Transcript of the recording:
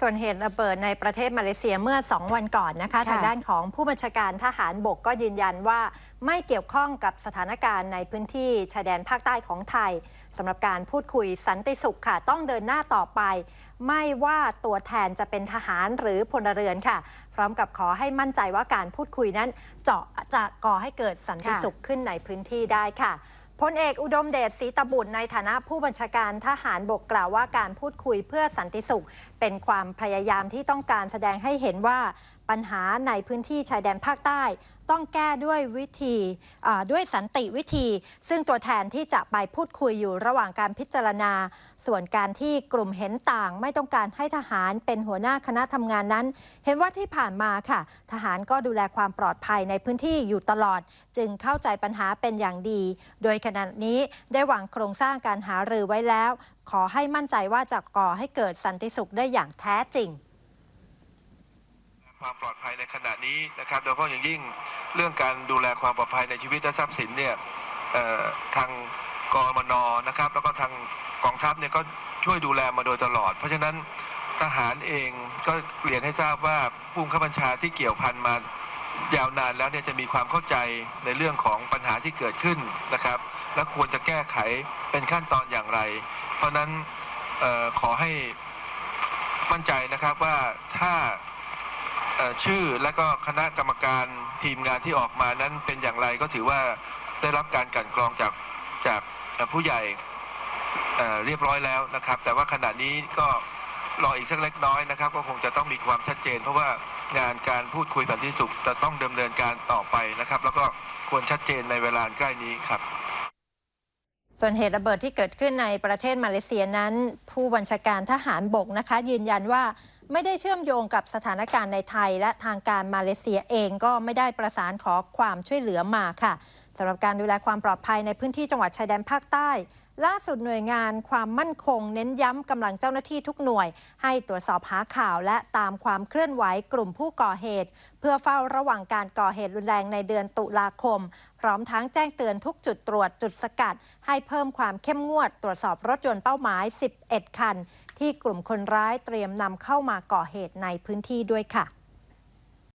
ส่วนเหตุระเบิดในประเทศมาเลเซียเมื่อ 2 วันก่อนนะคะค่ะทางด้านของผู้บัญชาการทหารบกก็ยืนยันว่า ไม่เกี่ยวข้องกับสถานการณ์ในพื้นที่ชายแดนภาคใต้ของไทยสำหรับการพูดคุยสันติสุขค่ะ ต้องเดินหน้าต่อไป ไม่ว่าตัวแทนจะเป็นทหารหรือพลเรือนค่ะ พร้อมกับขอให้มั่นใจว่าการพูดคุยนั้นเจาะจะก่อให้เกิดสันติสุขขึ้นในพื้นที่ได้ค่ะ พลเอกอุดมเดชศรีตบุตรในฐานะผู้บัญชาการทหารบกกล่าวว่าการพูดคุยเพื่อสันติสุข เป็นความพยายามที่ต้องการแสดงให้เห็นว่าปัญหาในพื้นที่ชายแดนภาคใต้ ต้องแก้ด้วยวิธีด้วยสันติวิธี ซึ่งตัวแทนที่จะไปพูดคุยอยู่ระหว่างการพิจารณา ส่วนการที่กลุ่มเห็นต่าง ไม่ต้องการให้ทหารเป็นหัวหน้าคณะทำงานนั้น เห็นว่าที่ผ่านมาค่ะ ทหารก็ดูแลความปลอดภัยในพื้นที่อยู่ตลอด จึงเข้าใจปัญหาเป็นอย่างดี โดยขณะนี้ได้วางโครงสร้างการหารือไว้แล้ว ขอให้มั่นใจว่าจะก่อให้เกิดสันติสุขได้อย่างแท้จริง ความปลอดภัยในขณะนี้นะครับ โดยเฉพาะอย่างยิ่งเรื่องการดูแลความปลอดภัยในชีวิตและทรัพย์สินเนี่ยเอ่อทางกมนนะครับ แล้วก็ทางกองทัพเนี่ยก็ช่วยดูแลมาโดยตลอด เพราะฉะนั้นทหารเองก็เรียนให้ทราบว่าผู้บังคับบัญชาที่เกี่ยวพันมายาวนานแล้วเนี่ยจะมีความเข้าใจในเรื่องของปัญหาที่เกิดขึ้นนะครับ และควรจะแก้ไขเป็นขั้นตอนอย่างไร เพราะฉะนั้นออขอให้มั่นใจนะครับว่าถ้า ชื่อและก็คณะกรรมการทีมงานที่ออกมานั้นเป็นอย่างไรก็ถือว่าได้รับการกันกรองจากจากผู้ใหญ่เเรียบร้อยแล้วนะครับ แต่ว่าขณะนี้ก็รออีกสักเล็กน้อยนะครับ ก็คงจะต้องมีความชัดเจน เพราะว่างานการพูดคุยสันติสุขจะต้องดำเนินการต่อไปนะครับ แล้วก็ควรชัดเจนในเวลาใกล้นี้ครับส่วนเหตุระเบิดที่เกิดขึ้นในประเทศมาเลเซียนั้น ผู้บัญชาการทหารบกนะคะ ยืนยันว่า ไม่ได้เชื่อมโยงกับสถานการณ์ในไทย และทางการมาเลเซียเองก็ไม่ได้ประสานขอความช่วยเหลือมาค่ะสำหรับการดูแลความปลอดภัยในพื้นที่จังหวัดชายแดนภาคใต้ ล่าสุดหน่วยงานความมั่นคง เน้นย้ำกำลังเจ้าหน้าที่ทุกหน่วย ให้ตรวจสอบหาข่าวและตามความเคลื่อนไหวกลุ่มผู้ก่อเหตุ เพื่อเฝ้าระวังการก่อเหตุรุนแรงในเดือนตุลาคม พร้อมทั้งแจ้งเตือนทุกจุดตรวจจุดสกัด ให้เพิ่มความเข้มงวด ตรวจสอบรถยนต์เป้าหมาย 11 คัน ที่กลุ่มคนร้ายเตรียมนำเข้ามาก่อเหตุในพื้นที่ด้วยค่ะ